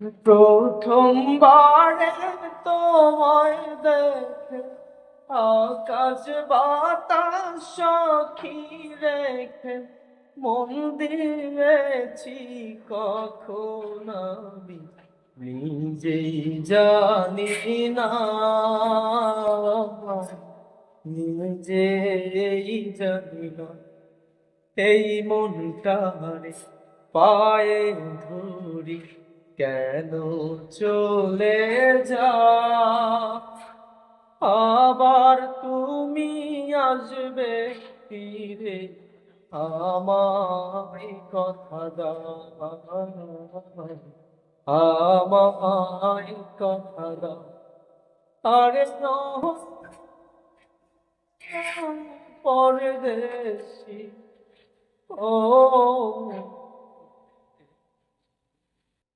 প্রথমবারে তোমায় দেখে আকাশ বাতাস সখী রেখে মন দিয়েছি কখন আমি নিজেই জানি না। নিজেই জানি না। এই মনটারে পায়ে ধরি কেন চলে যা আবার তুমি আসবে ফিরে, আমায় কথা দাও। আমায় কথা দাও। আরে পরদেশি ও